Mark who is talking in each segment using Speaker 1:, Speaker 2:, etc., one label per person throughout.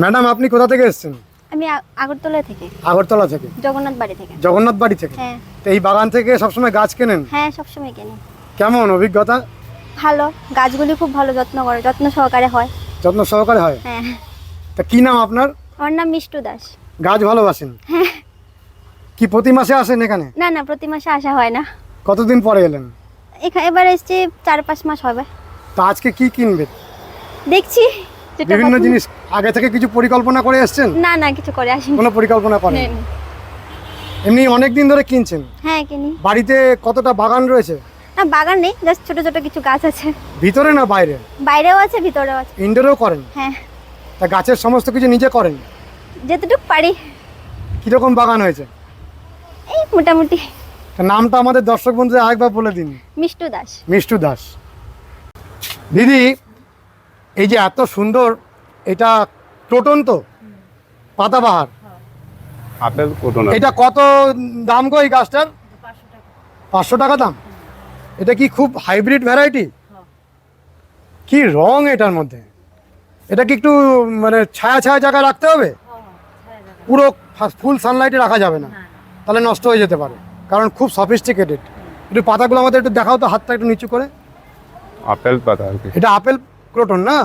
Speaker 1: Madam আপনি কোথা থেকে এসেছেন?
Speaker 2: আমি আগরতলা থেকে।
Speaker 1: আগরতলা থেকে?
Speaker 2: জগন্নাথ বাড়ি থেকে।
Speaker 1: জগন্নাথ বাড়ি থেকে?
Speaker 2: হ্যাঁ।
Speaker 1: তো এই বাগান থেকে সবসময় গাছ কেনেন?
Speaker 2: হ্যাঁ সবসময় কিনি।
Speaker 1: কেমন অভিজ্ঞতা?
Speaker 2: ভালো। গাছগুলি খুব ভালো যত্ন করে যত্ন সহকারে হয়।
Speaker 1: যত্ন সহকারে হয়?
Speaker 2: হ্যাঁ।
Speaker 1: তা কি নাম আপনার?
Speaker 2: আমার নাম মিষ্টু দাস।
Speaker 1: গাছ ভালোবাসেন? কি প্রতি মাসে আসেন এখানে?
Speaker 2: না না প্রতি মাসে আসা হয় না।
Speaker 1: কতদিন পরে এলেন?
Speaker 2: এখানে এবার এসছি চার পাঁচ মাস হবে।
Speaker 1: তা আজকে কি কিনবেন
Speaker 2: দেখছি।
Speaker 1: বিভিন্ন জিনিস আগে থেকে কিছু পরিকল্পনা করে এসেছেন?
Speaker 2: না না কিছু করে আসিনি।
Speaker 1: কোনো পরিকল্পনা করেন এমনি অনেক দিন ধরে কিনছেন?
Speaker 2: হ্যাঁ কিনি।
Speaker 1: বাড়িতে কতটা বাগান রয়েছে?
Speaker 2: না বাগান নেই জাস্ট ছোট ছোট কিছু গাছ আছে।
Speaker 1: ভিতরে না বাইরে?
Speaker 2: বাইরেও আছে ভিতরেও আছে।
Speaker 1: ইনডোরেও করেন?
Speaker 2: হ্যাঁ।
Speaker 1: তা গাছের সমস্ত কিছু নিজে করেন?
Speaker 2: যেতটুকু পারি।
Speaker 1: কীরকম বাগান হয়েছে?
Speaker 2: এই মোটামুটি।
Speaker 1: তা নামটা আমাদের দর্শক বন্ধুদের আরেকবার বলে দিন।
Speaker 2: মিষ্টু দাস।
Speaker 1: মিষ্টু দাস। দিদি এই যে এত সুন্দর এটা টোটন তো? পাতাবাহার।
Speaker 3: আপেল কোটোনা
Speaker 1: এটা কত দাম গো এই গাছটার? পাঁচশো টাকা দাম। এটা কি খুব হাইব্রিড ভ্যারাইটি কি রং এটার মধ্যে? এটা কি একটু মানে ছায়া ছায়া জায়গায় রাখতে হবে? পুরো ফুল সানলাইটে রাখা যাবে না। তাহলে নষ্ট হয়ে যেতে পারে। কারণ খুব সফিস্টিকেটেড একটু পাতাগুলো আমাদের একটু দেখাও তো হাতটা একটু নিচু করে।
Speaker 3: আপেল পাতা
Speaker 1: এটা আপেল ক্রোটন না?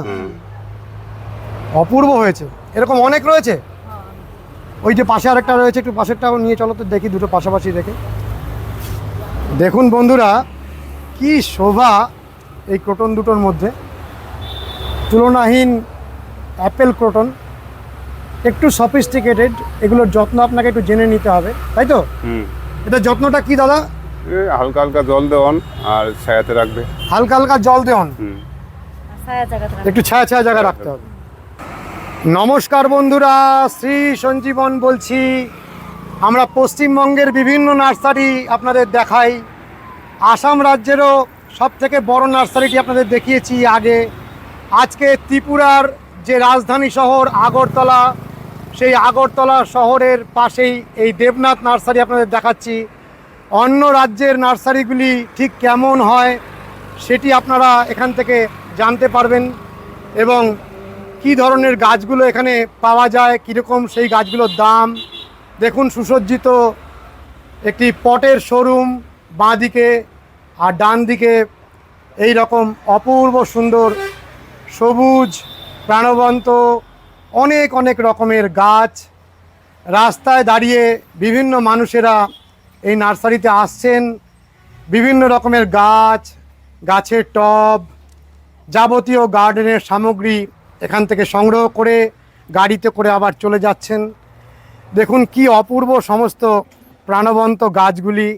Speaker 1: অপূর্ব হয়েছে। এরকম অনেক রয়েছে। ওই যে পাশে আরেকটা রয়েছে একটু পাশেরটাও নিয়ে চলো তো দেখি দুটো পাশাপাশি রেখে দেখুন বন্ধুরা কি শোভা এই ক্রোটন দুটোর মধ্যে। তুলনাহীন অ্যাপেল ক্রোটন। একটু সফিস্টিকেটেড এগুলোর যত্ন আপনাকে একটু জেনে নিতে হবে তাই তো?
Speaker 3: হুম।
Speaker 1: এটা যত্নটা কি দাদা?
Speaker 3: হালকা হালকা জল দেওয়ান আর ছায়াতে রাখবে।
Speaker 1: হালকা হালকা জল দেওয়ান
Speaker 3: হুম।
Speaker 1: একটু ছায়া ছায়া জায়গা রাখতে হবে। নমস্কার বন্ধুরা, শ্রী সঞ্জীবন বলছি। আমরা পশ্চিমবঙ্গের বিভিন্ন নার্সারি আপনাদের দেখাই। আসাম রাজ্যেরও সব থেকে বড় নার্সারিটি আপনাদের দেখিয়েছি আগে। আজকে ত্রিপুরার যে রাজধানী শহর আগরতলা, সেই আগরতলা শহরের পাশেই এই দেবনাথ নার্সারি আপনাদের দেখাচ্ছি। অন্য রাজ্যের নার্সারিগুলি ঠিক কেমন হয়, সেটি আপনারা এখান থেকে জানতে পারবেন এবং কি ধরনের গাছগুলো এখানে পাওয়া যায়, কীরকম সেই গাছগুলোর দাম। দেখুন সুসজ্জিত একটি পটের শোরুম বাঁ দিকে আর ডান দিকে এই রকম অপূর্ব সুন্দর সবুজ, প্রাণবন্ত, অনেক অনেক রকমের গাছ। রাস্তায় দাঁড়িয়ে বিভিন্ন মানুষেরা এই নার্সারিতে আসছেন। বিভিন্ন রকমের গাছ, গাছের টব যাবতীয় গার্ডেনের সামগ্রী এখান থেকে সংগ্রহ করে গাড়িতে করে আবার চলে যাচ্ছেন। দেখুন কি অপূর্ব সমস্ত প্রাণবন্ত গাছগুলি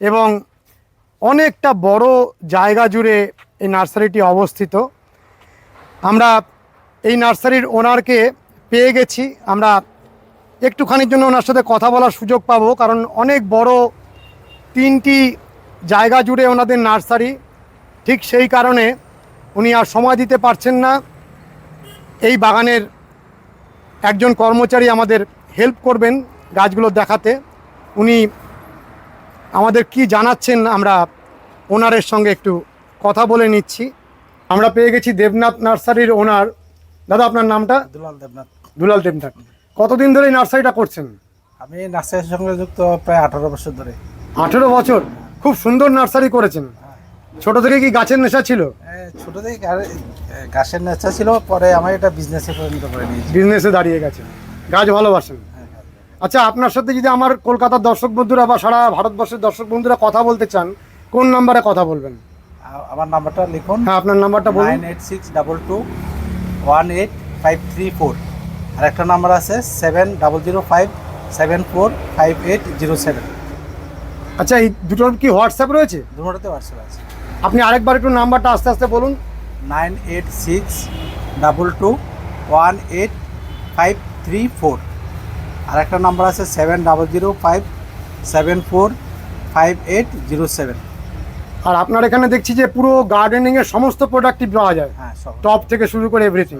Speaker 1: এবং অনেকটা বড় জায়গা জুড়ে এই নার্সারিটি অবস্থিত। আমরা এই নার্সারির ওনারকে পেয়ে গেছি। আমরা একটুখানির জন্য ওনার সাথে কথা বলার সুযোগ পাবো, কারণ অনেক বড় তিনটি জায়গা জুড়ে ওনাদের নার্সারি। ঠিক সেই কারণে উনি আর সময় দিতে পারছেন না। এই বাগানের একজন কর্মচারী আমাদের হেল্প করবেন গাছগুলো দেখাতে। উনি আমাদের কি জানাচ্ছেন আমরা ওনারের সঙ্গে একটু কথা বলে নিচ্ছি। আমরা পেয়ে গেছি দেবনাথ নার্সারির ওনার। দাদা আপনার নামটা?
Speaker 4: দুলাল দেবনাথ।
Speaker 1: দুলাল দেবনাথ। কতদিন ধরে এই নার্সারিটা করছেন?
Speaker 4: আমি নার্সারির সঙ্গে যুক্ত প্রায় আঠারো বছর ধরে।
Speaker 1: আঠেরো বছর? খুব সুন্দর নার্সারি করেছেন। ছোট থেকে কি গাছের নেশা ছিল?
Speaker 4: ছোট থেকে গাছের নেশা ছিল পরে আমার এটা বিজনেসে পরিণত করে নিয়েছি।
Speaker 1: বিজনেসে দাঁড়িয়ে গেছেন গাছ ভালোবাসেন। আচ্ছা আপনার সাথে যদি আমার কলকাতার দর্শক বন্ধুরা বা সারা ভারতবর্ষের দর্শক বন্ধুরা কথা বলতে চান কোন নাম্বারে কথা বলবেন?
Speaker 4: আমার নাম্বারটা লিখুন।
Speaker 1: হ্যাঁ আপনার নাম্বারটা বলুন।
Speaker 4: Nine eight six double two one eight five three four. আর একটা নাম্বার আছে seven double zero five seven four five eight zero seven.
Speaker 1: আচ্ছা এই দুটোর কি হোয়াটসঅ্যাপ রয়েছে?
Speaker 4: দুটোতে হোয়াটসঅ্যাপ আছে।
Speaker 1: আপনি আরেকবার একটু নাম্বারটা আস্তে আস্তে বলুন।
Speaker 4: Nine eight six double two one eight five three four. আর একটা নাম্বার আছে seven double zero five seven four five eight zero seven.
Speaker 1: আর আপনার এখানে দেখছি যে পুরো গার্ডেনিং এর সমস্ত প্রোডাক্টই পাওয়া যায়।
Speaker 4: হ্যাঁ সব।
Speaker 1: টপ থেকে শুরু করে এভরিথিং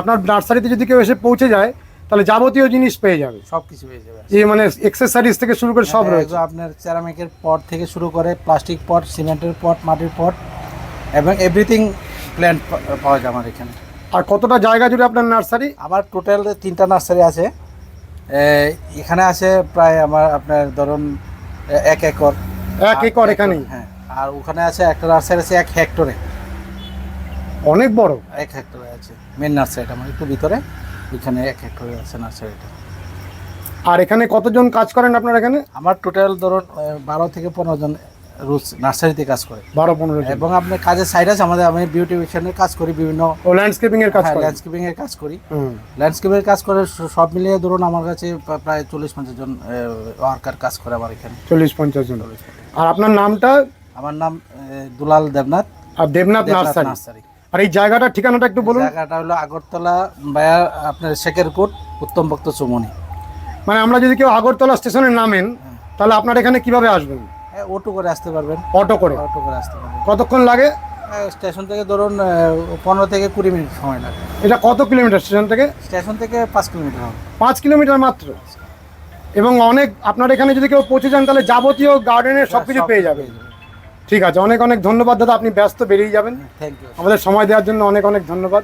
Speaker 1: আপনার নার্সারিতে যদি কেউ এসে পৌঁছে যায় তাহলে যাবতীয় জিনিস পেয়ে যাবে।
Speaker 4: সব কিছু হয়ে যাবে।
Speaker 1: এই মানে এক্সেসরিজ থেকে শুরু করে সব রয়েছে।
Speaker 4: আপনার সেরামিকের পট থেকে শুরু করে প্লাস্টিক পট সিমেন্টের পট মাটির পট এবং এভরিথিং প্ল্যান্ট পাওয়া যায় আমার এখানে।
Speaker 1: আর কতটা জায়গা জুড়ে আপনার নার্সারি?
Speaker 4: আমার টোটাল তিনটা নার্সারি আছে। এখানে আছে প্রায় আমার আপনার ধরুন এক একর।
Speaker 1: এক একর এখানেই?
Speaker 4: হ্যাঁ আর ওখানে আছে একটা নার্সারি আছে এক হেক্টরে।
Speaker 1: অনেক বড়?
Speaker 4: এক হেক্টরে আছে মেন নার্সারিটা আমার একটু ভিতরে। ওইখানে এক হেক্টরে আছে নার্সারিটা
Speaker 1: আর এখানে কতজন কাজ করেন আপনার এখানে?
Speaker 4: আমার টোটাল ধরুন বারো থেকে পনেরো জন রোজ নার্সারিতে কাজ করে।
Speaker 1: বারো পনেরো জন।
Speaker 4: এবং আপনার কাজের সাইড আছে আমাদের আমি বিউটিফিকেশনের কাজ করি বিভিন্ন
Speaker 1: ল্যান্ডস্কেপিং এর কাজ
Speaker 4: ল্যান্ডস্কেপিং এর কাজ করি।
Speaker 1: হুম।
Speaker 4: ল্যান্ডস্কেপের কাজ করে সব মিলিয়ে ধরুন আমার কাছে প্রা- প্রায় চল্লিশ পঞ্চাশ জন ওয়ার্কার কাজ করে আমার এখানে।
Speaker 1: চল্লিশ পঞ্চাশ জন। আর আপনার নামটা?
Speaker 4: আমার নাম দুলাল দেবনাথ।
Speaker 1: আর দেবনাথ নার্সারি। আর এই জায়গাটার ঠিকানাটা একটু বলুন।
Speaker 4: জায়গাটা হলো আগরতলা বায়া আপনার শেখের কোট উত্তম ভক্ত চুমনি।
Speaker 1: মানে আমরা যদি কেউ আগরতলা স্টেশনে নামেন তাহলে আপনার এখানে কীভাবে আসবেন?
Speaker 4: অটো করে আসতে পারবেন।
Speaker 1: অটো করে?
Speaker 4: অটো করে আসতে পারবেন।
Speaker 1: কতক্ষণ লাগে?
Speaker 4: স্টেশন থেকে ধরুন পনেরো থেকে কুড়ি মিনিট সময় লাগে।
Speaker 1: এটা কত কিলোমিটার স্টেশন থেকে?
Speaker 4: স্টেশন থেকে পাঁচ কিলোমিটার হবে।
Speaker 1: পাঁচ কিলোমিটার মাত্র? এবং অনেক আপনার এখানে যদি কেউ পৌঁছে যান তাহলে যাবতীয় গার্ডেনের সব কিছু পেয়ে যাবেন। ঠিক আছে অনেক অনেক ধন্যবাদ দাদা আপনি ব্যস্ত বেরিয়ে যাবেন। আমাদের সময় দেওয়ার জন্য অনেক অনেক ধন্যবাদ।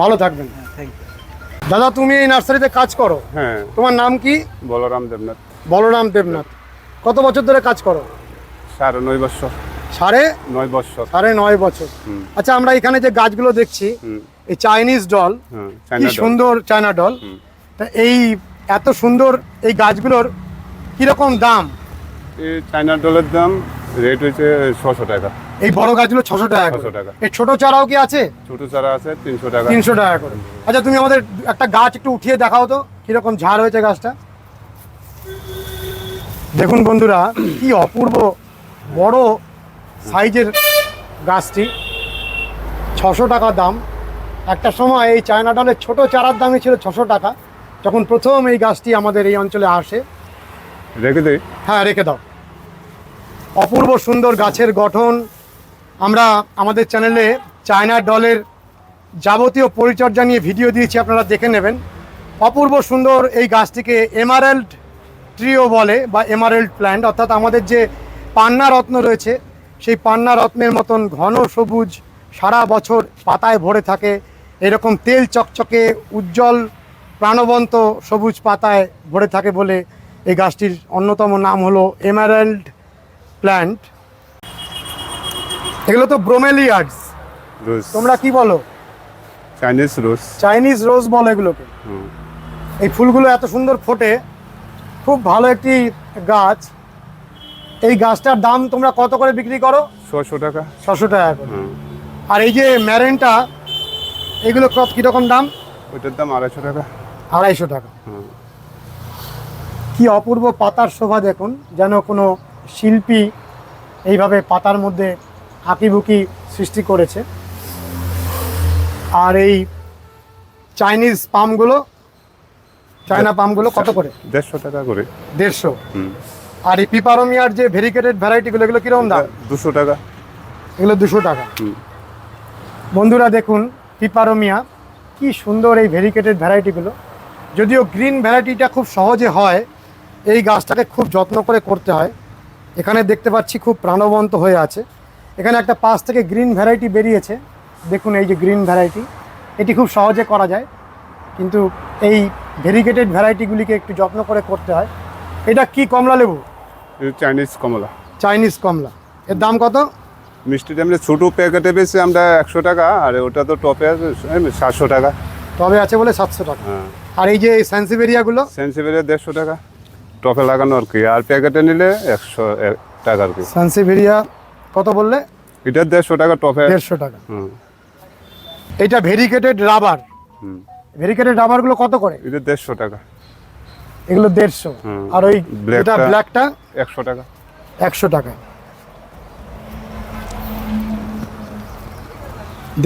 Speaker 1: ভালো থাকবেন। দাদা তুমি এই নার্সারিতে কাজ করো?
Speaker 3: হ্যাঁ।
Speaker 1: তোমার নাম কি?
Speaker 3: বলরাম দেবনাথ।
Speaker 1: বলরাম দেবনাথ। কত বছর ধরে কাজ করো?
Speaker 3: সাড়ে নয় বছর।
Speaker 1: সাড়ে?
Speaker 3: নয় বছর।
Speaker 1: সাড়ে নয় বছর। আচ্ছা আমরা এখানে যে গাছগুলো দেখছি এই চাইনিজ ডল
Speaker 3: হ্যাঁ
Speaker 1: কি সুন্দর চায়না ডল। তা এই এত সুন্দর এই গাছগুলোর কীরকম দাম?
Speaker 3: এই চাইনা ডলের দাম রেট হয়েছে ছশো টাকা।
Speaker 1: এই বড় গাছগুলো ছশো টাকা
Speaker 3: 600 টাকা।
Speaker 1: এই ছোট চারাও কি আছে?
Speaker 3: ছোট চারা আছে তিনশো টাকা।
Speaker 1: তিনশো টাকা করে। আচ্ছা তুমি আমাদের একটা গাছ একটু উঠিয়ে দেখাও তো কীরকম ঝাড় হয়েছে গাছটা? দেখুন বন্ধুরা কি অপূর্ব বড় সাইজের গাছটি। ছশো টাকা দাম। একটা সময় এই চায়না ডালের ছোট চারার দামই ছিল ছশো টাকা। যখন প্রথম এই গাছটি আমাদের এই অঞ্চলে আসে।
Speaker 3: রেখে দিই
Speaker 1: হ্যাঁ রেখে দাও। অপূর্ব সুন্দর গাছের গঠন। আমরা আমাদের চ্যানেলে চায়না ডলের যাবতীয় পরিচর্যা নিয়ে ভিডিও দিয়েছি, আপনারা দেখে নেবেন। অপূর্ব সুন্দর এই গাছটিকে এমারেল্ড ট্রিও বলে, বা এমারেল্ড প্ল্যান্ট, অর্থাৎ আমাদের যে পান্না রত্ন রয়েছে, সেই পান্না রত্নের মতন ঘন সবুজ সারা বছর পাতায় ভরে থাকে। এরকম তেল চকচকে, উজ্জ্বল, প্রাণবন্ত সবুজ পাতায় ভরে থাকে বলে এই গাছটির অন্যতম নাম হলো এমারেল্ড প্ল্যান্ট এগুলো তো ব্রোমেলিয়ার্ডস
Speaker 3: রোজ
Speaker 1: তোমরা কি বলো?
Speaker 3: চাইনিজ রোজ
Speaker 1: চাইনিজ রোজ বলো এগুলোকে।
Speaker 3: হুম।
Speaker 1: এই ফুলগুলো এত সুন্দর ফোটে। খুব ভালো একটি গাছ। এই গাছটার দাম তোমরা কত করে বিক্রি করো?
Speaker 3: ছশো টাকা।
Speaker 1: ছশো টাকা করে। আর এই যে ম্যারেনটা এগুলো কত কীরকম দাম?
Speaker 3: ওইটার দাম আড়াইশো টাকা।
Speaker 1: আড়াইশো টাকা।
Speaker 3: হুম।
Speaker 1: কি অপূর্ব পাতার শোভা দেখুন যেন কোনো শিল্পী এইভাবে পাতার মধ্যে আঁকিবুকি সৃষ্টি করেছে। আর এই চাইনিজ পামগুলো চায়না পামগুলো কত করে?
Speaker 3: দেড়শো টাকা করে।
Speaker 1: দেড়শো। আর এই পিপারোমিয়ার যে ভেরিকেটেড ভ্যারাইটিগুলো এগুলো কীরকম দাম?
Speaker 3: দুশো টাকা।
Speaker 1: এগুলো দুশো টাকা। বন্ধুরা দেখুন পিপারোমিয়া কি সুন্দর এই ভেরিকেটেড ভ্যারাইটিগুলো। যদিও গ্রিন ভ্যারাইটিটা খুব সহজে হয় এই গাছটাকে খুব যত্ন করে করতে হয়। এখানে দেখতে পাচ্ছি খুব প্রাণবন্ত হয়ে আছে। এখানে একটা পাশ থেকে গ্রিন ভ্যারাইটি বেরিয়েছে। দেখুন এই যে গ্রিন ভ্যারাইটি এটি খুব সহজে করা যায়। কিন্তু এই ভেরিকেটেড ভ্যারাইটিগুলিকে একটু যত্ন করে করতে হয়। এটা কি কমলা লেবু?
Speaker 3: চাইনিজ কমলা।
Speaker 1: চাইনিজ কমলা। এর দাম কত?
Speaker 3: মিষ্টিটা আমরা ছোটো প্যাকেটে বেশি আমরা একশো টাকা আর ওটা তো টপে আছে সাতশো টাকা।
Speaker 1: তবে আছে বলে সাতশো টাকা।
Speaker 3: হ্যাঁ।
Speaker 1: আর এই যে সেন্সিভেরিয়াগুলো
Speaker 3: সেন্সিভেরিয়া দেড়শো টাকা। টপে লাগানো আর কি। আর প্যাকেটে নিলে একশো টাকা আর কি।
Speaker 1: সানসিভেরিয়া কত বললে?
Speaker 3: এটা দেড়শো টাকা টপে।
Speaker 1: দেড়শো টাকা।
Speaker 3: হুম।
Speaker 1: এটা ভেরিকেটেড রাবার।
Speaker 3: হুম।
Speaker 1: ভেরিকেটেড রাবারগুলো কত করে?
Speaker 3: এটা দেড়শো টাকা।
Speaker 1: এগুলো দেড়শো। আর ওই এটা ব্ল্যাকটা
Speaker 3: একশো টাকা।
Speaker 1: একশো টাকা।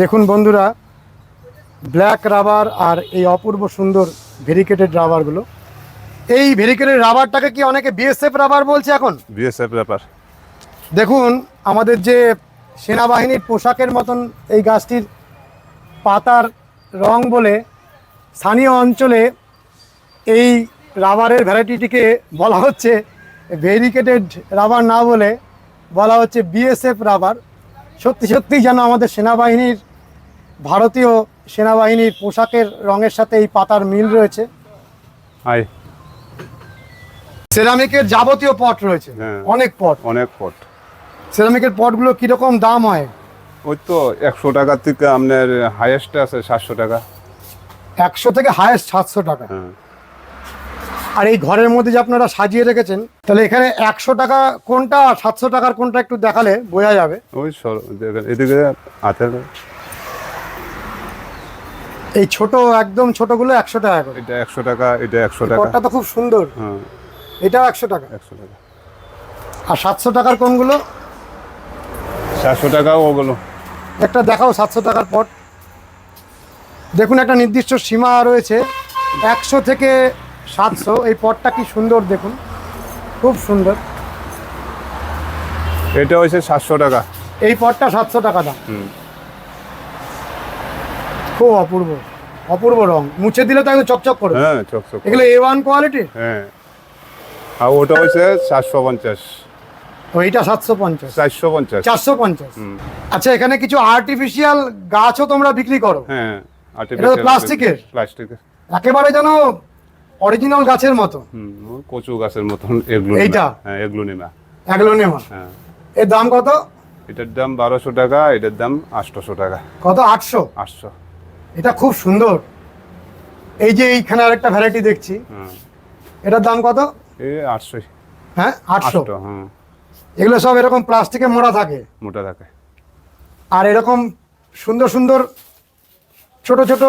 Speaker 1: দেখুন বন্ধুরা ব্ল্যাক রাবার আর এই অপূর্ব সুন্দর ভেরিকেটেড রাবারগুলো। এই ভেরিকেটেড রাবারটাকে কি অনেকে বিএসএফ রাবার বলছে এখন?
Speaker 3: BSF rubber.
Speaker 1: দেখুন আমাদের যে সেনাবাহিনীর পোশাকের মতন এই গাছটির পাতার রং বলে স্থানীয় অঞ্চলে এই রাবারের ভ্যারাইটিটিকে বলা হচ্ছে ভেরিকেটেড রাবার না বলে বলা হচ্ছে বিএসএফ রাবার। সত্যি সত্যি যেন আমাদের সেনাবাহিনীর ভারতীয় সেনাবাহিনীর পোশাকের রঙের সাথে এই পাতার মিল রয়েছে।
Speaker 3: আয়।
Speaker 1: সেরামিকের যাবতীয় পট রয়েছে।
Speaker 3: হ্যাঁ।
Speaker 1: অনেক পট
Speaker 3: অনেক পট
Speaker 1: সেরামিকের পটগুলো কীরকম দাম হয়?
Speaker 3: ওই তো একশো টাকার থেকে আপনার হাইয়েস্ট আছে সাতশো টাকা।
Speaker 1: একশো থেকে হায়েস্ট সাতশো টাকা।
Speaker 3: হ্যাঁ।
Speaker 1: আর এই ঘরের মধ্যে যে আপনারা সাজিয়ে রেখেছেন তাহলে এখানে একশো টাকা কোনটা আর সাতশো টাকার কোনটা একটু দেখালে বোঝা যাবে।
Speaker 3: ওই এদিকে হাতের
Speaker 1: এই ছোট একদম ছোটগুলো একশো টাকা
Speaker 3: এটা একশো টাকা এটা একশো টাকা।
Speaker 1: তো খুব সুন্দর।
Speaker 3: হ্যাঁ।
Speaker 1: এটাও একশো টাকা।
Speaker 3: একশো টাকা।
Speaker 1: আর সাতশো টাকার কোনগুলো?
Speaker 3: সাতশো টাকাও ওগুলো।
Speaker 1: একটা দেখাও সাতশো টাকার পট। দেখুন একটা নির্দিষ্ট সীমা রয়েছে। একশো থেকে সাতশো এই পটটা কি সুন্দর দেখুন। খুব সুন্দর।
Speaker 3: এটা হয়েছে সাতশো টাকা।
Speaker 1: এই পটটা সাতশো টাকা দাম।
Speaker 3: হুম।
Speaker 1: খুব অপূর্ব। অপূর্ব রং। মুছে দিলে তো একদম চকচক করে
Speaker 3: হ্যাঁ চকচক।
Speaker 1: এগুলো এ ওয়ান কোয়ালিটি
Speaker 3: হ্যাঁ। আর ওটা হচ্ছে সাতশো পঞ্চাশ।
Speaker 1: ওইটা সাতশো পঞ্চাশ।
Speaker 3: চারশো পঞ্চাশ।
Speaker 1: চারশো পঞ্চাশ। আচ্ছা এখানে কিছু আর্টিফিশিয়াল গাছও তোমরা বিক্রি করো?
Speaker 3: হ্যাঁ
Speaker 1: প্লাস্টিকের?
Speaker 3: প্লাস্টিকের।
Speaker 1: একেবারে যেন অরিজিনাল গাছের মতো।
Speaker 3: কচু গাছের মতন এগুলো
Speaker 1: এইটা?
Speaker 3: হ্যাঁ এগুলো নিমা
Speaker 1: এগুলো নেওয়া
Speaker 3: হ্যাঁ।
Speaker 1: এর দাম কত?
Speaker 3: এটার দাম বারোশো টাকা এটার দাম আটশোশো টাকা।
Speaker 1: কত? আটশো?
Speaker 3: আটশো।
Speaker 1: এটা খুব সুন্দর। এই যে এইখানে আরেকটা ভ্যারাইটি দেখছি। এটার দাম কত?
Speaker 3: এই আটশোই
Speaker 1: হ্যাঁ আটশো?
Speaker 3: আটশো হ্যাঁ
Speaker 1: এগুলো সব এরকম প্লাস্টিকে মোড়া থাকে?
Speaker 3: মোটা থাকে।
Speaker 1: আর এরকম সুন্দর সুন্দর ছোট ছোট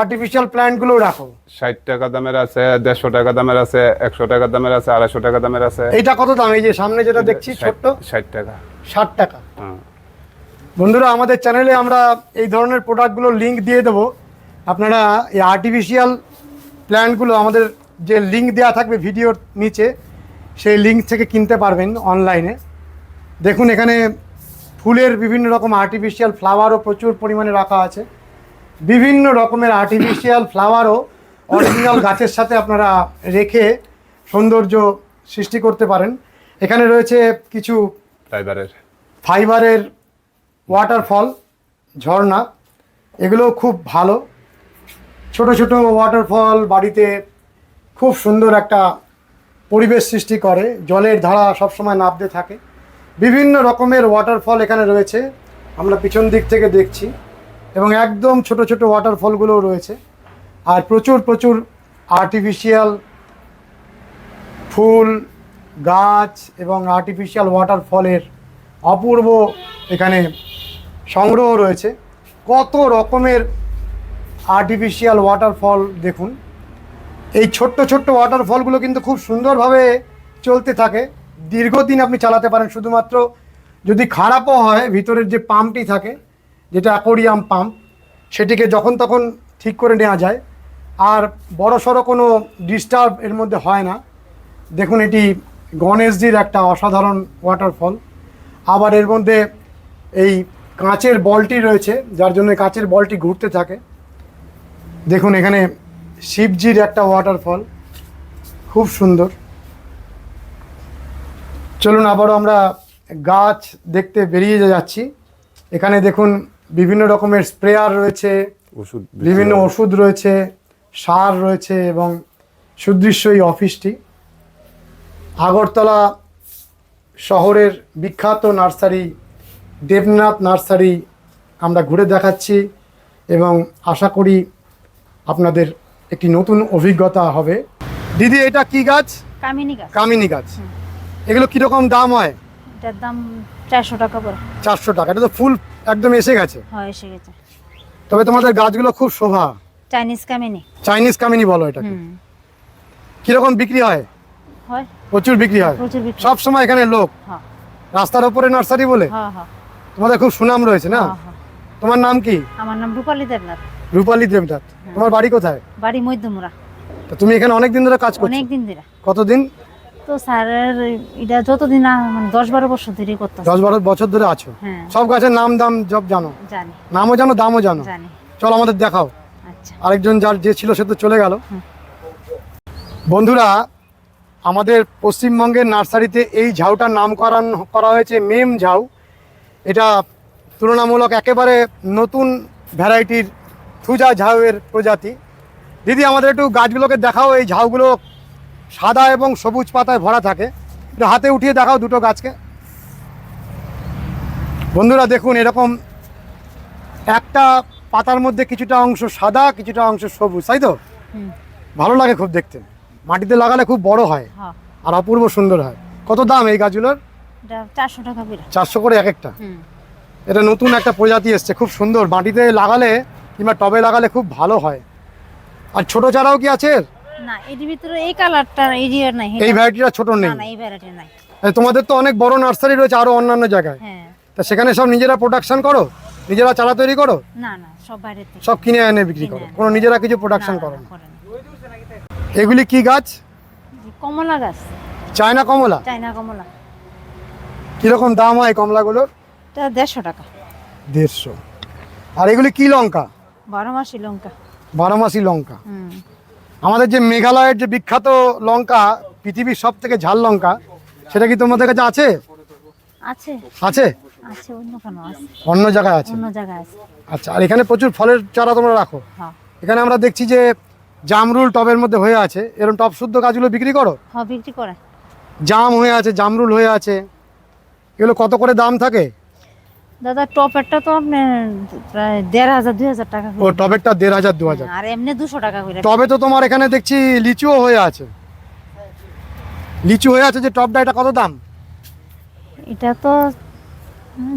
Speaker 1: আর্টিফিশিয়াল প্ল্যান্টগুলো রাখো।
Speaker 3: ষাট টাকা দামের আছে দেড়শো টাকা দামের আছে একশো টাকা দামের আছে আড়াইশো টাকা দামের আছে।
Speaker 1: এইটা কত দাম? এই যে সামনে যেটা দেখছি ছোট্ট?
Speaker 3: ষাট টাকা।
Speaker 1: ষাট টাকা। বন্ধুরা আমাদের চ্যানেলে আমরা এই ধরনের প্রোডাক্টগুলোর লিঙ্ক দিয়ে দেবো। আপনারা এই আর্টিফিশিয়াল প্ল্যান্টগুলো আমাদের যে লিঙ্ক দেওয়া থাকবে ভিডিওর নিচে সেই লিঙ্ক থেকে কিনতে পারবেন অনলাইনে দেখুন এখানে ফুলের বিভিন্ন রকম আর্টিফিশিয়াল ফ্লাওয়ারও প্রচুর পরিমাণে রাখা আছে। বিভিন্ন রকমের আর্টিফিশিয়াল ফ্লাওয়ারও অরিজিনাল গাছের সাথে আপনারা রেখে সৌন্দর্য সৃষ্টি করতে পারেন। এখানে রয়েছে কিছু
Speaker 3: ড্রাইভারের
Speaker 1: ফাইবারের ওয়াটারফল ঝর্ণা। এগুলো খুব ভালো। ছোট ছোট ওয়াটারফল বাড়িতে খুব সুন্দর একটা পরিবেশ সৃষ্টি করে। জলের ধারা সবসময় নাবতে থাকে। বিভিন্ন রকমের ওয়াটারফল এখানে রয়েছে। আমরা পিছন দিক থেকে দেখছি। এবং একদম ছোট ছোট ওয়াটারফলগুলোও রয়েছে। আর প্রচুর প্রচুর আর্টিফিশিয়াল ফুল, গাছ এবং আর্টিফিশিয়াল ওয়াটারফলের অপূর্ব এখানে সংগ্রহ রয়েছে। কত রকমের আর্টিফিশিয়াল ওয়াটারফল দেখুন। এই ছোট্ট ছোট্ট ওয়াটারফলগুলো কিন্তু খুব সুন্দরভাবে চলতে থাকে। দীর্ঘদিন আপনি চালাতে পারেন, শুধুমাত্র যদি খারাপও হয়, ভিতরের যে পাম্পটি থাকে, যেটা অ্যাকোরিয়াম পাম্প সেটিকে যখন তখন ঠিক করে নেওয়া যায়। আর বড় সড়ো কোনো ডিস্টার্ব এর মধ্যে হয় না। দেখুন, এটি গণেশজির একটা অসাধারণ ওয়াটারফল আবার এর মধ্যে এই কাঁচের বলটি রয়েছে, যার জন্য কাঁচের বলটি ঘুরতে থাকে। দেখুন, এখানে শিবজির একটা ওয়াটারফল খুব সুন্দর। চলুন আবারও আমরা গাছ দেখতে বেরিয়ে যাচ্ছি। এখানে দেখুন বিভিন্ন রকমের স্প্রেয়ার রয়েছে
Speaker 3: ওষুধ
Speaker 1: বিভিন্ন ওষুধ রয়েছে সার রয়েছে এবং সুদৃশ্য এই অফিসটি। আগরতলা শহরের বিখ্যাত নার্সারি দেবনাথ নার্সারি আমরা ঘুরে দেখাচ্ছি এবং আশা করি আপনাদের একটি নতুন অভিজ্ঞতা হবে। দিদি এটা কি গাছ?
Speaker 5: কামিনী গাছ।
Speaker 1: কামিনী গাছ। এগুলো কীরকম দাম হয়?
Speaker 5: এটার দাম চারশো টাকা করে।
Speaker 1: চারশো টাকা। এটা তো ফুল একদম এসে গেছে।
Speaker 5: হয় এসে গেছে।
Speaker 1: তবে তোমাদের গাছগুলো খুব শোভা।
Speaker 5: চাইনিজ কামিনী।
Speaker 1: চাইনিজ কামিনী বলো এটাকে। কীরকম বিক্রি হয়?
Speaker 5: হয়।
Speaker 1: প্রচুর বিক্রি হয়।
Speaker 5: প্রচুর বিক্রি
Speaker 1: সব সময় এখানে লোক।
Speaker 5: হ্যাঁ।
Speaker 1: রাস্তার ওপরে নার্সারি বলে?
Speaker 5: হ্যাঁ হ্যাঁ।
Speaker 1: তোমাদের খুব সুনাম রয়েছে না। তোমার নাম কি?
Speaker 5: আমার নাম রূপালী দেবনাথ।
Speaker 1: রূপালী দেবনাথ তোমার বাড়ি কোথায়?
Speaker 5: বাড়ি মধ্যমুরা
Speaker 1: তো তুমি এখানে অনেক দিন ধরে কাজ করছ।
Speaker 5: অনেক দিন ধরে।
Speaker 1: কতদিন?
Speaker 5: তো স্যারের এটা যতদিন না মানে দশ বারো বছর ধরে করতে
Speaker 1: দশ বারো বছর ধরে আছো?
Speaker 5: হ্যাঁ।
Speaker 1: সব গাছের নাম দাম সব জানো?
Speaker 5: জানি।
Speaker 1: নামও জানো দামও জানো?
Speaker 5: জানি।
Speaker 1: চলো আমাদের দেখাও।
Speaker 5: আচ্ছা।
Speaker 1: আরেকজন যার যে ছিল সে তো চলে গেল। বন্ধুরা আমাদের পশ্চিমবঙ্গের নার্সারিতে এই ঝাউটার নামকরণ করা হয়েছে মেম ঝাউ। এটা তুলনামূলক একেবারে নতুন ভ্যারাইটির থুজা ঝাউয়ের প্রজাতি। দিদি আমাদের একটু গাছগুলোকে দেখাও এই ঝাউগুলো সাদা এবং সবুজ পাতায় ভরা থাকে। একটু হাতে উঠিয়ে দেখাও দুটো গাছকে। বন্ধুরা দেখুন এরকম একটা পাতার মধ্যে কিছুটা অংশ সাদা কিছুটা অংশ সবুজ তাই তো? ভালো লাগে খুব দেখতে। মাটিতে লাগালে খুব বড় হয়
Speaker 5: হ্যাঁ।
Speaker 1: আর অপূর্ব সুন্দর হয়। কত দাম এই গাছগুলোর?
Speaker 5: চারশো টাকা
Speaker 1: চারশো করে এক একটা। এটা নতুন একটা প্রজাতি এসছে খুব সুন্দর। মাটিতে লাগালে কিংবা টবে লাগালে খুব ভালো হয়। আর ছোট চারাও কি আছে
Speaker 5: না এর ভিতরে এই কালারটা এই যে নাই
Speaker 1: এই ভ্যারাইটিটা ছোট নেই।
Speaker 5: না এই ভ্যারাইটি নাই।
Speaker 1: তোমাদের তো অনেক বড় নার্সারি রয়েছে আরও অন্যান্য জায়গায়।
Speaker 5: হ্যাঁ।
Speaker 1: তা সেখানে সব নিজেরা প্রোডাকশন করো? নিজেরা চারা তৈরি করো?
Speaker 5: না না সব বাইরে থেকে।
Speaker 1: সব কিনে এনে বিক্রি করো?
Speaker 5: কোনো
Speaker 1: নিজেরা কিছু প্রোডাকশন করো না। এগুলি কি গাছ?
Speaker 5: কমলা গাছ।
Speaker 1: চায়না কমলা?
Speaker 5: চাইনা কমলা।
Speaker 1: কীরকম দাম হয় কমলাগুলোর?
Speaker 5: দেড়শো টাকা।
Speaker 1: দেড়শো। আর এগুলি কি লঙ্কা?
Speaker 5: লঙ্কা
Speaker 1: বারোমাসি লঙ্কা আমাদের যে মেঘালয়ের যে বিখ্যাত লঙ্কা পৃথিবীর সব থেকে ঝাল লঙ্কা সেটা কি তোমাদের কাছে আছে?
Speaker 5: আছে।
Speaker 1: আছে?
Speaker 5: আছে অন্য কেন আছে।
Speaker 1: অন্য জায়গায় আছে?
Speaker 5: অন্য জায়গায় আছে।
Speaker 1: আচ্ছা আর এখানে প্রচুর ফলের চারা তোমরা রাখো?
Speaker 5: হ্যাঁ।
Speaker 1: এখানে আমরা দেখছি যে জামরুল টবের মধ্যে হয়ে আছে। এরকম টব শুদ্ধ গাছগুলো বিক্রি করো?
Speaker 5: হ্যাঁ বিক্রি করে।
Speaker 1: জাম হয়ে আছে জামরুল হয়ে আছে। এগুলো কত করে দাম থাকে?
Speaker 5: দাদা টপেরটা তো আপনার প্রায় দেড় হাজার দুই হাজার টাকা
Speaker 1: ও
Speaker 5: করে
Speaker 1: টবেরটা দেড় হাজার দু হাজার।
Speaker 5: আর এমনি দুশো টাকা করে।
Speaker 1: টবে তো তোমার এখানে দেখছি লিচুও হয়ে আছে। লিচু হয়ে আছে যে টবটা এটা কত দাম?
Speaker 5: এটা তো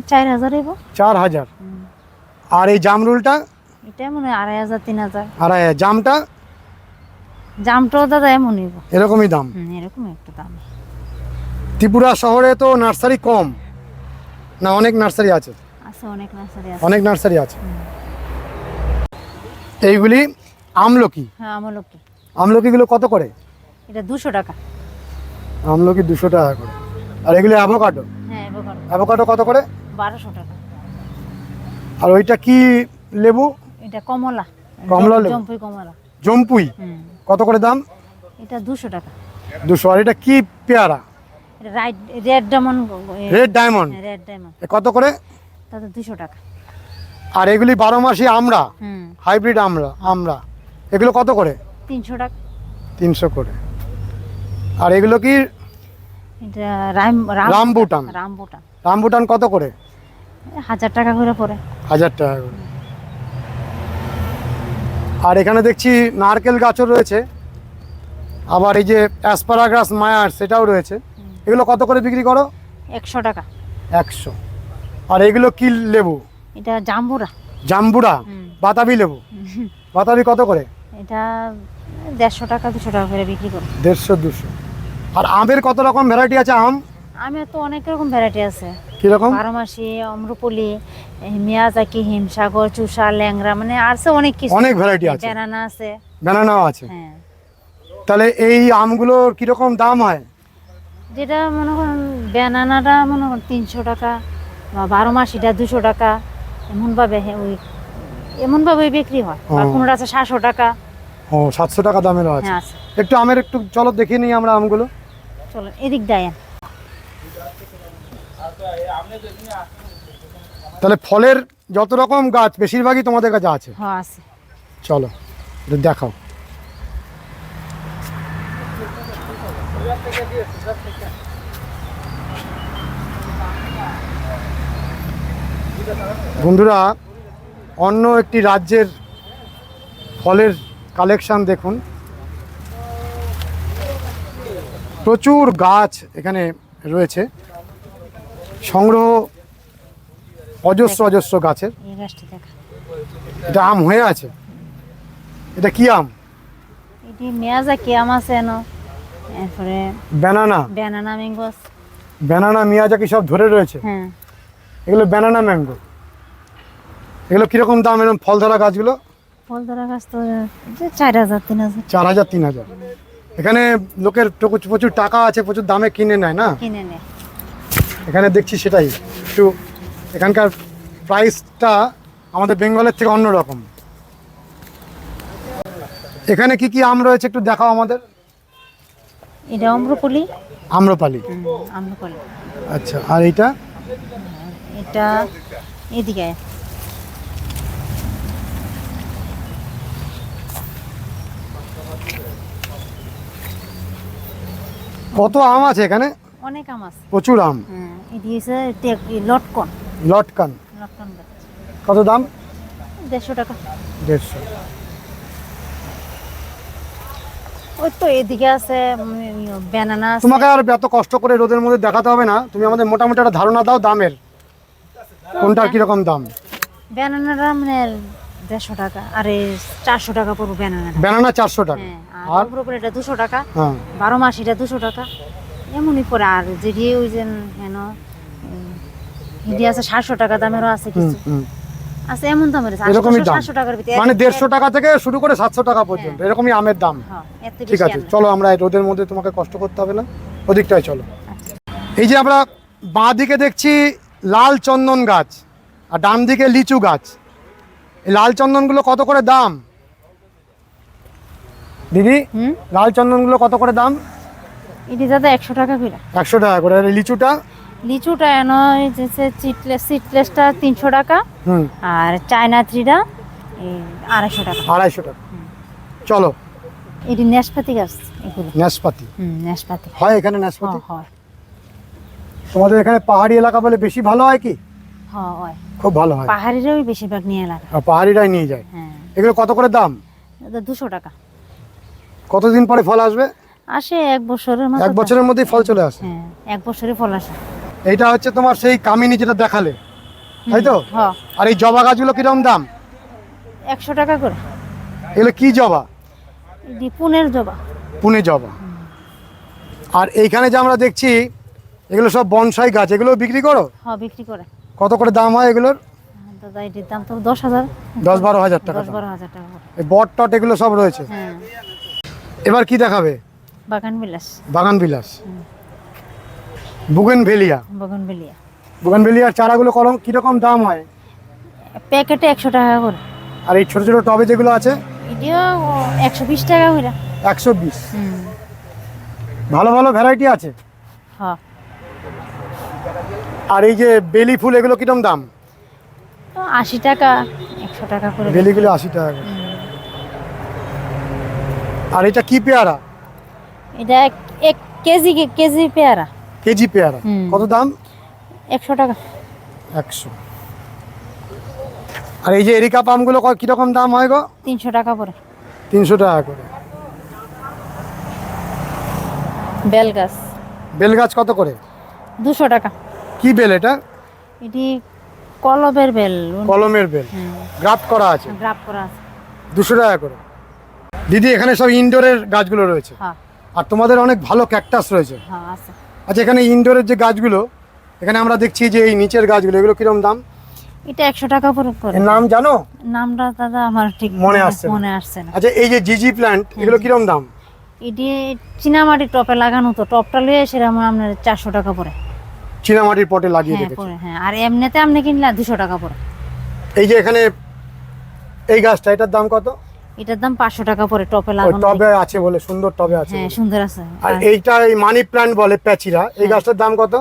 Speaker 5: চার হাজার এবো
Speaker 1: চার হাজার। আর এই জামরুলটা?
Speaker 5: এটা মনে হয় আড়াই হাজার তিন হাজার।
Speaker 1: আর এই জামটা?
Speaker 5: জামটাও দাদা এমন এবো
Speaker 1: এরকমই দাম?
Speaker 5: হুম এরকম একটু দাম।
Speaker 1: ত্রিপুরা শহরে তো নার্সারি কম। না অনেক নার্সারি আছে।
Speaker 5: অনেক নার্সারি আছে।
Speaker 1: এইগুলি আমলকি?
Speaker 5: হ্যাঁ আমলকি।
Speaker 1: আমলকিগুলো কত করে?
Speaker 5: এটা দুশো টাকা।
Speaker 1: আমলকি দুশো টাকা করে। আর এগুলি অ্যাভোকাডো
Speaker 5: হ্যাঁ
Speaker 1: অ্যাভোকাডো কত করে?
Speaker 5: বারোশো টাকা।
Speaker 1: আর ওইটা কি লেবু?
Speaker 5: এটা কমলা।
Speaker 1: কমলা লেবু?
Speaker 5: জম্পুই কমলা।
Speaker 1: জম্পুই? কত করে দাম?
Speaker 5: এটা দুশো টাকা।
Speaker 1: দুশো। আর এটা কি পেয়ারা?
Speaker 5: Right red diamond
Speaker 1: red diamond
Speaker 5: red diamond
Speaker 1: কত করে?
Speaker 5: তাতে দুশো টাকা।
Speaker 1: আর এগুলি বারো মাসি আমরা হাইব্রিড আমরা আমরা এগুলো কত করে?
Speaker 5: তিনশো টাকা।
Speaker 1: তিনশো করে। আর এগুলো কি?
Speaker 5: রাম
Speaker 1: রামবুটান।
Speaker 5: রামবুটান
Speaker 1: রামবুটান কত করে?
Speaker 5: হাজার টাকা করে পড়ে।
Speaker 1: হাজার টাকা করে। আর এখানে দেখছি নারকেল গাছও রয়েছে। আবার এই যে অ্যাসপারাগাস মায়ার সেটাও রয়েছে। এগুলো কত করে বিক্রি করো?
Speaker 5: একশো টাকা।
Speaker 1: একশো। আর এগুলো কি লেবু?
Speaker 5: এটা জাম্বুরা।
Speaker 1: জাম্বুরা? বাতাবি লেবু? বাতাবি কত করে?
Speaker 5: এটা দেড়শো টাকা দুশো টাকা করে বিক্রি করি।
Speaker 1: দেড়শো দুশো। আর আমের কত রকম ভ্যারাইটি আছে আম?
Speaker 5: আমি তো অনেক রকম ভ্যারাইটি আছে।
Speaker 1: কীরকম
Speaker 5: বারোমাসি অমরুপলি মিয়াজাকি হিমসাগর চুষা ল্যাংরা মানে আছে অনেক কিছু।
Speaker 1: অনেক ভ্যারাইটি আছে।
Speaker 5: ব্যানানা আছে।
Speaker 1: ব্যানানাও আছে।
Speaker 5: হ্যাঁ।
Speaker 1: তাহলে এই আমগুলোর কীরকম দাম হয়?
Speaker 5: যেটা মনে করেন ব্যানানাটা মনে করেন তিনশো টাকা বা বারো মাসিটা দুশো টাকা এমনভাবে ওই এমনভাবে বিক্রি হয়। বা। কোনোটা আছে সাতশো টাকা।
Speaker 1: ও সাতশো টাকা দামেরও আছে।
Speaker 5: হ্যাঁ
Speaker 1: একটু আমের একটু চলো দেখিয়ে নিই আমরা আমগুলো।
Speaker 5: চলেন এদিক দেয়
Speaker 1: তাহলে ফলের যত রকম গাছ বেশিরভাগই তোমাদের কাছে আছে।
Speaker 5: হ্যাঁ আছে।
Speaker 1: চলো দেখাও। বন্ধুরা অন্য একটি রাজ্যের ফলের কালেকশন দেখুন। প্রচুর গাছ এখানে রয়েছে। সংগ্রহ অজস্র অজস্র গাছের। এটা আম হয়ে আছে? এটা কি আম?
Speaker 5: এটি আম আছে এরপরে
Speaker 1: ব্যানানা।
Speaker 5: ব্যানানা ম্যাঙ্গো
Speaker 1: সব ধরে রয়েছে?
Speaker 5: হ্যাঁ।
Speaker 1: এগুলো ব্যানানা ম্যাঙ্গো। এগুলো কীরকম দাম এরকম ফল ধরা গাছগুলো?
Speaker 5: ফল ধরা গাছ তো চার হাজার তিন হাজার।
Speaker 1: চার হাজার তিন হাজার। এখানে লোকের প্রচুর টাকা আছে প্রচুর দামে কিনে নেয় না?
Speaker 5: কিনে নেয়।
Speaker 1: এখানে দেখছি সেটাই। একটু এখানকার প্রাইসটা আমাদের বেঙ্গলের থেকে অন্য রকম। এখানে কি কি আম রয়েছে একটু দেখাও আমাদের?
Speaker 5: এটা
Speaker 1: আম্রপালি
Speaker 5: হুম, আম্রপলি
Speaker 1: আচ্ছা আর এইটা?
Speaker 5: এটা এদিকে।
Speaker 1: কত আম আছে এখানে?
Speaker 5: অনেক আম আছে।
Speaker 1: প্রচুর আম।
Speaker 5: হ্যাঁ এটি টেক- লটকন।
Speaker 1: লটকন। কত দাম?
Speaker 5: দেড়শো টাকা।
Speaker 1: দেড়শো।
Speaker 5: ওই তো এদিকে আছে ব্যানানা আছে।
Speaker 1: তোমাকে আর এত কষ্ট করে রোদের মধ্যে দেখাতে হবে না। তুমি আমাদের মোটামুটি একটা ধারণা দাও দামের। কোনটার কীরকম দাম?
Speaker 5: ব্যানানাটা মানে দেড়শো টাকা আর চারশো টাকা পড়ব ব্যানানাটা
Speaker 1: ব্যানানা চারশো টাকা।
Speaker 5: হ্যাঁ
Speaker 1: আর
Speaker 5: উপরে উপরে এটা দুশো টাকা
Speaker 1: হ্যাঁ।
Speaker 5: বারো মাস এটা দুশো টাকা। এমনই পরে আর যেটি ওই যে হেন হিডি আছে সাতশো টাকা দামেরও আছে কিছু। আছে এমন দামের
Speaker 1: এরকমই দাম।
Speaker 5: টাকার ভিতরে।
Speaker 1: মানে দেড়শো টাকা থেকে শুরু করে সাতশো টাকা পর্যন্ত এরকমই আমের দাম।
Speaker 5: হ্যাঁ,
Speaker 1: ঠিক আছে চলো আমরা রোদের মধ্যে তোমাকে কষ্ট করতে হবে না। ওদিকটায় চলো। এই যে আমরা বাঁ দিকে দেখছি লাল চন্দন গাছ আর ডান দিকে লিচু গাছ। লাল চন্দনগুলো কত করে দাম? দিদি লাল চন্দনগুলো কত করে দাম?
Speaker 5: এটি দাদা একশো টাকা করে।
Speaker 1: একশো টাকা করে। আর লিচুটা?
Speaker 5: লিচুটা এন যে চিটলেস সিটলেসটা তিনশো টাকা।
Speaker 1: হুম।
Speaker 5: আর চায়না থ্রিটা আড়াইশো টাকা।
Speaker 1: আড়াইশো টাকা। চলো।
Speaker 5: এটি নাশপাতি গাছ এগুলো।
Speaker 1: নাশপাতি
Speaker 5: হুম নাশপাতি
Speaker 1: হয় এখানে নাশপাতি
Speaker 5: হয়।
Speaker 1: তোমাদের এখানে পাহাড়ি এলাকা বলে বেশি ভালো হয় কি?
Speaker 5: হ্যাঁ।
Speaker 1: খুব ভালো হয়।
Speaker 5: পাহাড়িরাই বেশিরভাগ নিয়ে লাগে।
Speaker 1: পাহাড়িরাই নিয়ে যায়।
Speaker 5: হ্যাঁ।
Speaker 1: এগুলো কত করে দাম?
Speaker 5: দুশো টাকা।
Speaker 1: কতদিন পরে ফল আসবে?
Speaker 5: আসে এক বছরের মতো।
Speaker 1: এক বছরের মধ্যেই ফল চলে আসে।
Speaker 5: হ্যাঁ এক বছরে ফল আসে।
Speaker 1: এইটা হচ্ছে তোমার সেই কামিনী যেটা দেখালে। তাই তো? আর এই জবা গাছগুলো কিরম দাম?
Speaker 5: একশো টাকা করে।
Speaker 1: এগুলো কি জবা?
Speaker 5: পুনের জবা।
Speaker 1: পুনে জবা। আর এইখানে যে আমরা দেখছি এগুলো সব বনসাই গাছ। এগুলো বিক্রি করো?
Speaker 5: হ্যাঁ বিক্রি করে।
Speaker 1: কত করে দাম হয় এগুলোর?
Speaker 5: দাদা এটির দাম তো দশ হাজার।
Speaker 1: দশ বারো হাজার টাকা
Speaker 5: দশ বারো হাজার টাকা
Speaker 1: এই বট টট এগুলো সব রয়েছে?
Speaker 5: হ্যাঁ।
Speaker 1: এবার কি দেখাবে?
Speaker 5: বাগান বিলাস।
Speaker 1: বাগান বিলাস। বুগেন ভেলিয়া
Speaker 5: বাগান বেলিয়া
Speaker 1: বুগেন ভেলিয়ার চারাগুলো কলম কীরকম দাম হয়?
Speaker 5: প্যাকেটে একশো টাকা করে।
Speaker 1: আর এই ছোট ছোট টবে যেগুলো আছে?
Speaker 5: এটিও একশো বিশ টাকা করে।
Speaker 1: একশো বিশ। ভালো ভালো ভ্যারাইটি আছে?
Speaker 5: হ্যাঁ
Speaker 1: আর এই যে বেলি ফুল এগুলো কিরম দাম?
Speaker 5: আশি টাকা একশো টাকা করে
Speaker 1: বেলিগুলো আশি টাকা করে। আর এটা কি পেয়ারা?
Speaker 5: এটা এক কেজি কেজি পেয়ারা।
Speaker 1: কেজি পেয়ারা। কত দাম?
Speaker 5: একশো টাকা।
Speaker 1: একশো। আর এই যে এরিকা পামগুলো ক- কীরকম দাম হয় গো?
Speaker 5: তিনশো টাকা করে।
Speaker 1: তিনশো টাকা করে।
Speaker 5: বেল গাছ
Speaker 1: বেল গাছ কত করে?
Speaker 5: দুশো টাকা।
Speaker 1: কি বেল এটা?
Speaker 5: এটি কলমের বেল
Speaker 1: কলমের বেল।
Speaker 5: হুম
Speaker 1: গ্রাফট করা আছে?
Speaker 5: গ্রাফ করা আছে।
Speaker 1: দুশো টাকা করে। দিদি এখানে সব ইনডোরের গাছগুলো রয়েছে।
Speaker 5: হ্যাঁ।
Speaker 1: আর তোমাদের অনেক ভালো ক্যাকটাস রয়েছে।
Speaker 5: হ্যাঁ আছে।
Speaker 1: আচ্ছা এখানে ইনডোরের যে গাছগুলো এখানে আমরা দেখছি যে এই নিচের গাছগুলো এগুলো কিরম দাম?
Speaker 5: এটা একশো টাকা করে
Speaker 1: নাম জানো?
Speaker 5: নামটা দাদা আমার ঠিক
Speaker 1: মনে আসছে
Speaker 5: মনে আসছে না।
Speaker 1: আচ্ছা এই যে জিজি প্ল্যান্ট এগুলো কিরম দাম?
Speaker 5: এটি চীনামাটির টপে লাগানো তো টপটা লিয়ে সেরকম আপনার চারশো টাকা পড়ে
Speaker 1: চীনামাটির পটে লাগিয়ে
Speaker 5: হ্যাঁ হ্যাঁ আর এমনিতে আপনি কিনলে দুশো টাকা পড়ে।
Speaker 1: এই যে এখানে এই গাছটা এটার দাম কত?
Speaker 5: এটার দাম পাঁচশো টাকা পড়ে টপে লাগানো।
Speaker 1: টবে আছে বলে সুন্দর টবে আছে
Speaker 5: হ্যাঁ সুন্দর আছে।
Speaker 1: আর এইটা এই মানি প্ল্যান্ট বলে প্যাচিরা এই গাছটার দাম কত?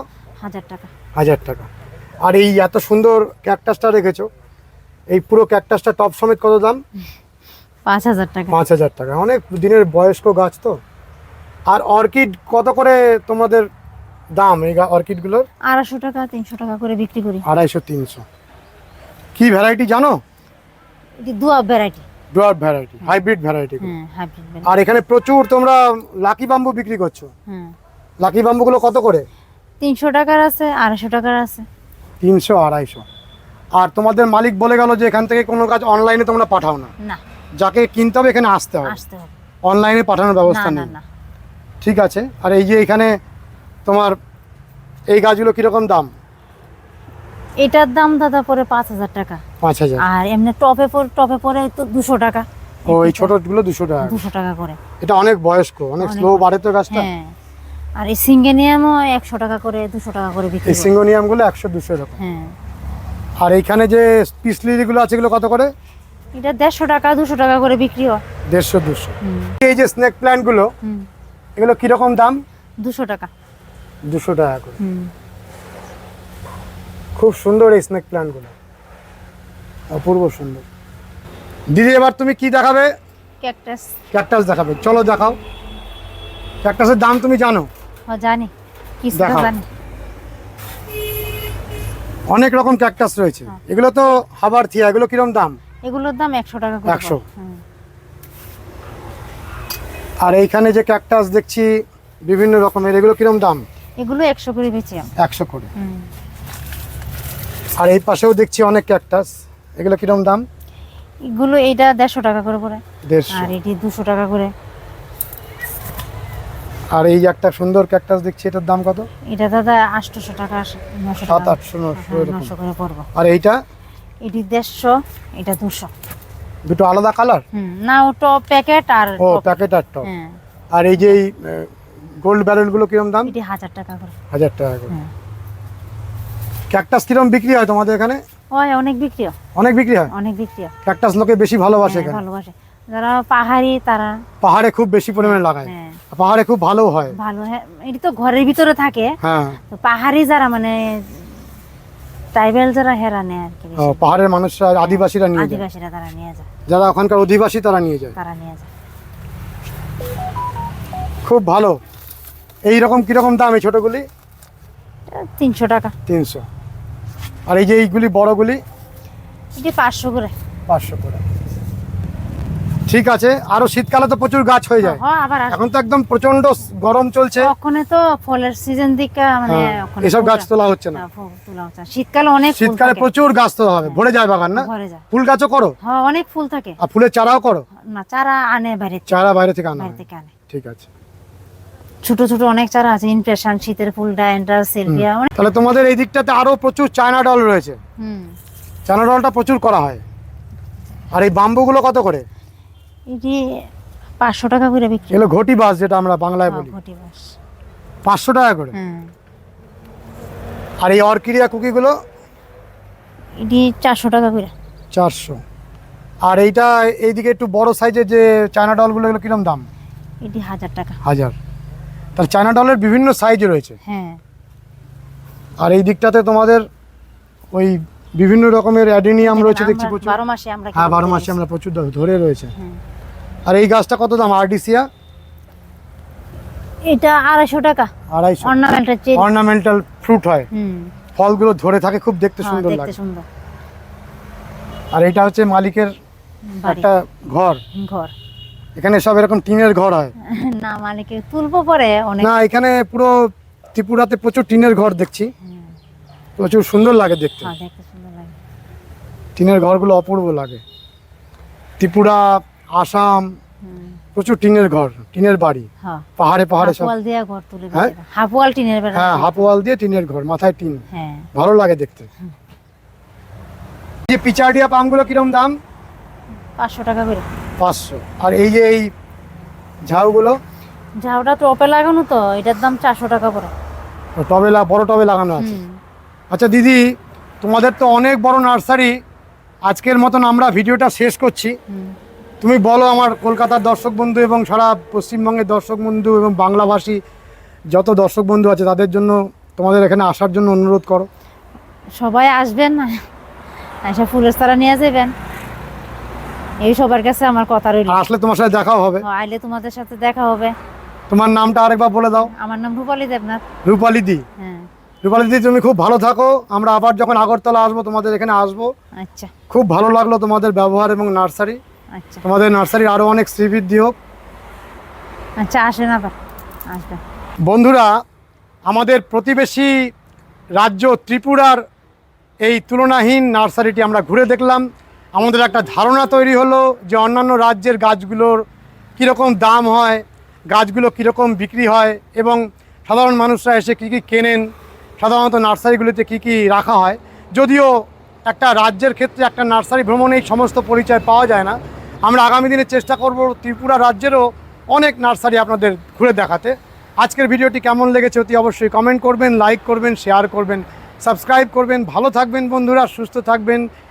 Speaker 5: হাজার টাকা।
Speaker 1: হাজার টাকা। আর এই এত সুন্দর ক্যাকটাসটা রেখেছো এই পুরো ক্যাকটাসটা টপ সমেত কত দাম?
Speaker 5: পাঁচ হাজার টাকা।
Speaker 1: পাঁচ হাজার টাকা। অনেক দিনের বয়স্ক গাছ তো। আর অর্কিড কত করে তোমাদের দাম এই অর্কিডগুলোর?
Speaker 5: আড়াইশো টাকা তিনশো টাকা করে বিক্রি করি।
Speaker 1: আড়াইশো তিনশো। কি ভ্যারাইটি জানো?
Speaker 5: এটি variety
Speaker 1: dwarf variety hybrid variety আর এখানে প্রচুর তোমরা লাকি বাম্বু বিক্রি করছ। লাকি বাম্বুগুলো কত করে?
Speaker 5: তিনশো টাকার আছে আড়াইশো টাকার আছে।
Speaker 1: তিনশো আড়াইশো। আর তোমাদের মালিক বলে গেল যে এখান থেকে কোনো কাজ অনলাইনে তোমরা পাঠাও না।
Speaker 5: না।
Speaker 1: যাকে কিনতে হবে এখানে আসতে হবে।
Speaker 5: আসতে
Speaker 1: অনলাইনে পাঠানোর ব্যবস্থা নেই। ঠিক আছে। আর এই যে এখানে তোমার এই গাছগুলো কীরকম দাম?
Speaker 5: এটার দাম দাদা পরে পাঁচ হাজার টাকা।
Speaker 1: পাঁচ হাজার।
Speaker 5: আর এমনি টপে পরে টপে পরে তো দুশো টাকা।
Speaker 1: ও এই ছোটগুলো দুশো টাকা।
Speaker 5: দুশো টাকা করে।
Speaker 1: এটা অনেক বয়স্ক অনেক স্লো বাড়ে তো গাছটা।
Speaker 5: হ্যাঁ। আর এই সিঙ্গেনিয়ামও একশো টাকা করে দুশো টাকা করে বিক্রি
Speaker 1: এই। সিঙ্গোনিয়ামগুলো একশো দুশো এরকম।
Speaker 5: হ্যাঁ।
Speaker 1: আর এইখানে যে পিস লিলিগুলো আছে এগুলো কত করে?
Speaker 5: এটা দেড়শো টাকা দুশো টাকা করে বিক্রি হয়।
Speaker 1: দেড়শো দুশো। এই যে স্নেক প্ল্যান্টগুলো এগুলো কীরকম দাম?
Speaker 5: দুশো টাকা।
Speaker 1: দুশো টাকা করে। খুব সুন্দর এই স্নেক প্ল্যান্টগুলো অপূর্ব সুন্দর। দিদি এবার তুমি কি দেখাবে?
Speaker 5: ক্যাকটাস
Speaker 1: ক্যাকটাস দেখাবে। চলো দেখাও। ক্যাকটাসের দাম তুমি জানো?
Speaker 5: জানি। জানি।
Speaker 1: অনেক রকম ক্যাকটাস রয়েছে।
Speaker 5: হ্যাঁ।
Speaker 1: এগুলো তো হাবার থিয়া। এগুলো কিরম দাম?
Speaker 5: এগুলোর দাম একশো টাকা করে
Speaker 1: 100
Speaker 5: পড়ে। হুম।
Speaker 1: আর এইখানে যে ক্যাকটাস দেখছি বিভিন্ন রকমের। এগুলো কিরম দাম?
Speaker 5: এগুলো একশো করে বেচি
Speaker 1: একশো করে। আর এই পাশেও দেখছি অনেক ক্যাকটাস এগুলো কিরম দাম?
Speaker 5: এগুলো এইটা দেড়শো টাকা করে পড়ে।
Speaker 1: দেড়শো।
Speaker 5: আর এটি দুশো টাকা করে।
Speaker 1: আর এই একটা সুন্দর ক্যাকটাস দেখছি এটার দাম কত?
Speaker 5: এটা দাদা আটশোশো টাকা নশো
Speaker 1: সাত আটশো নশো
Speaker 5: হ্যাঁ, নশো করে পড়ব।
Speaker 1: আর এইটা?
Speaker 5: এটি দেড়শো এটা দুশো।
Speaker 1: দুটো আলাদা কালার
Speaker 5: না ও টপ প্যাকেট আর
Speaker 1: ও প্যাকেট আর টপ
Speaker 5: হ্যাঁ।
Speaker 1: আর এই যে গোল্ড ব্যারেলগুলো কিরম দাম?
Speaker 5: এটি হাজার টাকা করে।
Speaker 1: হাজার টাকা করে।
Speaker 5: হ্যাঁ।
Speaker 1: ক্যাকটাস কিরম বিক্রি হয় তোমাদের এখানে?
Speaker 5: হয় অনেক বিক্রি হয়,
Speaker 1: অনেক বিক্রি হয়?
Speaker 5: অনেক বিক্রি হয়।
Speaker 1: ক্যাকটাস লোকে বেশি ভালোবাসে
Speaker 5: হ্যাঁ,
Speaker 1: এখানে।
Speaker 5: ভালোবাসে। যারা পাহাড়ি তারা
Speaker 1: পাহাড়ে খুব বেশি পরিমাণে লাগায়।
Speaker 5: হ্যাঁ।
Speaker 1: পাহাড়ে খুব ভালো হয়।
Speaker 5: ভালো হ্যাঁ এটি তো ঘরের ভিতরে থাকে।
Speaker 1: হ্যাঁ।
Speaker 5: তো পাহাড়ি যারা মানে ট্রাইবেল যারা হেরা নেয় আর কি
Speaker 1: পাহাড়ের মানুষরা আদিবাসীরা নিয়ে
Speaker 5: আদিবাসীরা তারা নিয়ে যায়।
Speaker 1: যারা ওখানকার অধিবাসী তারা নিয়ে যায়।
Speaker 5: তারা নিয়ে যায়।
Speaker 1: খুব ভালো। এই রকম কীরকম দাম এই ছোটগুলি?
Speaker 5: তিনশো টাকা।
Speaker 1: তিনশো। আর এই যে এইগুলি বড়গুলি?
Speaker 5: এটি পাঁচশো করে।
Speaker 1: পাঁচশো করে। ঠিক আছে আরও শীতকালে তো প্রচুর গাছ হয়ে যায়।
Speaker 5: হ্যাঁ আবার
Speaker 1: এখন তো একদম প্রচণ্ড গরম চলছে।
Speaker 5: ওখানে তো ফলের সিজন দিকে মানে
Speaker 1: হ্যাঁ,
Speaker 5: ওখানে
Speaker 1: এসব গাছ তোলা হচ্ছে না।
Speaker 5: হ্যাঁ, ফুল তোলা হচ্ছে না। শীতকালে অনেক
Speaker 1: শীতকালে প্রচুর গাছ তোলা হবে। ভরে যায় বাগান না?
Speaker 5: ভরে যায়।
Speaker 1: ফুল গাছও করো?
Speaker 5: হ্যাঁ অনেক ফুল থাকে।
Speaker 1: আর ফুলের চারাও করো?
Speaker 5: না চারা আনে বাইরে
Speaker 1: চারা বাইরে থেকে আনা
Speaker 5: বাইরে থেকে আনে।
Speaker 1: ঠিক আছে।
Speaker 5: ছোট ছোট অনেক চারা আছে ইমপ্রেশন শীতের ফুল ডায়ন্টার সেলভিয়া
Speaker 1: তাহলে তোমাদের এই দিকটাতে আরও প্রচুর চায়না ডল রয়েছে।
Speaker 5: হুম।
Speaker 1: চায়না ডলটা প্রচুর করা হয়। আর এই বাম্বুগুলো কত করে?
Speaker 5: এটি পাঁচশো টাকা করে বিক্রি
Speaker 1: এগুলো ঘটি বাস যেটা আমরা বাংলায়
Speaker 5: হ্যাঁ,
Speaker 1: বলি।
Speaker 5: ঘটি বাস
Speaker 1: পাঁচশো টাকা করে? আর এই অর্কিডিয়া কুকিগুলো?
Speaker 5: এটি চারশো টাকা করে।
Speaker 1: চারশো। আর এইটা এইদিকে একটু বড় সাইজের যে চায়না ডলগুলো এগুলো কিরম দাম?
Speaker 5: এটি হাজার টাকা।
Speaker 1: হাজার। তাহলে চায়না ডলের বিভিন্ন সাইজ রয়েছে।
Speaker 5: হ্যাঁ।
Speaker 1: আর এই দিকটাতে তোমাদের ওই বিভিন্ন রকমের অ্যাডিনিয়াম রয়েছে দেখছি প্রচুর।
Speaker 5: বারো মাসে আমরা
Speaker 1: হ্যাঁ বারো মাসে আমরা প্রচুর ধরে- রয়েছে।
Speaker 5: হ্যাঁ।
Speaker 1: আর এই গাছটা কত দাম? আরডিসিয়া
Speaker 5: এটা আড়াইশো টাকা।
Speaker 1: আড়াইশো।
Speaker 5: অর্নামেন্টের চেরি
Speaker 1: অর্নামেন্টাল ফ্রুট হয়। ফলগুলো ধরে থাকে খুব দেখতে
Speaker 5: হ্যাঁ,
Speaker 1: সুন্দর লাগে। আর এটা হচ্ছে মালিকের একটা ঘর।
Speaker 5: ঘর।
Speaker 1: এখানে সব এরকম টিনের ঘর হয়।
Speaker 5: না মালিকে তুলবো পরে অনেক
Speaker 1: না এখানে পুরো ত্রিপুরাতে প্রচুর টিনের ঘর দেখছি। প্রচুর সুন্দর লাগে দেখতে।
Speaker 5: হ্যাঁ দেখতে সুন্দর লাগে।
Speaker 1: টিনের ঘরগুলো অপূর্ব লাগে। ত্রিপুরা আসাম প্রচুর টিনের ঘর টিনের বাড়ি।
Speaker 5: হ্যাঁ।
Speaker 1: পাহাড়ে পাহাড়ে সব।
Speaker 5: হাফওয়াল দিয়া ঘর তুলে
Speaker 1: হ্যাঁ?
Speaker 5: হাফওয়াল টিনের বেড়া
Speaker 1: হ্যাঁ হাফ ওয়াল দিয়ে টিনের ঘর মাথায় টিন।
Speaker 5: হ্যাঁ।
Speaker 1: ভালো লাগে দেখতে। যে পিচাডিয়া পামগুলো কিরম দাম?
Speaker 5: পাঁচশো টাকা করে।
Speaker 1: পাঁচশো। আর এই যে এই ঝাউগুলো?
Speaker 5: ঝাউটা টপে লাগানো তো এটার দাম চারশো টাকা করে।
Speaker 1: টবে বড় টবে লাগানো আছে? আচ্ছা দিদি তোমাদের তো অনেক বড় নার্সারি। আজকের মতন আমরা ভিডিওটা শেষ করছি। তুমি বলো আমার কলকাতার দর্শক বন্ধু এবং সারা পশ্চিমবঙ্গের দর্শক বন্ধু এবং বাংলাভাষী যত দর্শক বন্ধু আছে তাদের জন্য তোমাদের এখানে আসার জন্য অনুরোধ করো।
Speaker 5: সবাই আসবেন না ফুলের তারা নিয়ে যাবেন। এই সবার কাছে আমার কথা রইল।
Speaker 1: আসলে তোমার সাথে দেখাও হবে।
Speaker 5: আইলে তোমাদের সাথে দেখা হবে।
Speaker 1: তোমার নামটা আরেকবার বলে দাও।
Speaker 5: আমার নাম রূপালী দেবনাথ।
Speaker 1: রূপালী দি।
Speaker 5: হ্যাঁ।
Speaker 1: রূপালী দি তুমি খুব ভালো থাকো। আমরা আবার যখন আগরতলা আসব তোমাদের এখানে আসব।
Speaker 5: আচ্ছা।
Speaker 1: খুব ভালো লাগল তোমাদের ব্যবহার এবং নার্সারি।
Speaker 5: আচ্ছা।
Speaker 1: তোমাদের নার্সারি আরও অনেক শ্রীবৃদ্ধি হোক।
Speaker 5: আচ্ছা আসেন আবার। আসবেন।
Speaker 1: বন্ধুরা আমাদের প্রতিবেশী রাজ্য ত্রিপুরার এই তুলনাহীন নার্সারিটি আমরা ঘুরে দেখলাম। আমাদের একটা ধারণা তৈরি হলো যে অন্যান্য রাজ্যের গাছগুলোর কীরকম দাম হয়, গাছগুলো কীরকম বিক্রি হয় এবং সাধারণ মানুষরা এসে কী কী কেনেন, সাধারণত নার্সারিগুলিতে কী কী রাখা হয়। যদিও একটা রাজ্যের ক্ষেত্রে একটা নার্সারি ভ্রমণে এই সমস্ত পরিচয় পাওয়া যায় না। আমরা আগামী দিনে চেষ্টা করব ত্রিপুরা রাজ্যেরও অনেক নার্সারি আপনাদের ঘুরে দেখাতে। আজকের ভিডিওটি কেমন লেগেছে অতি অবশ্যই কমেন্ট করবেন, লাইক করবেন, শেয়ার করবেন, সাবস্ক্রাইব করবেন। ভালো থাকবেন বন্ধুরা, সুস্থ থাকবেন।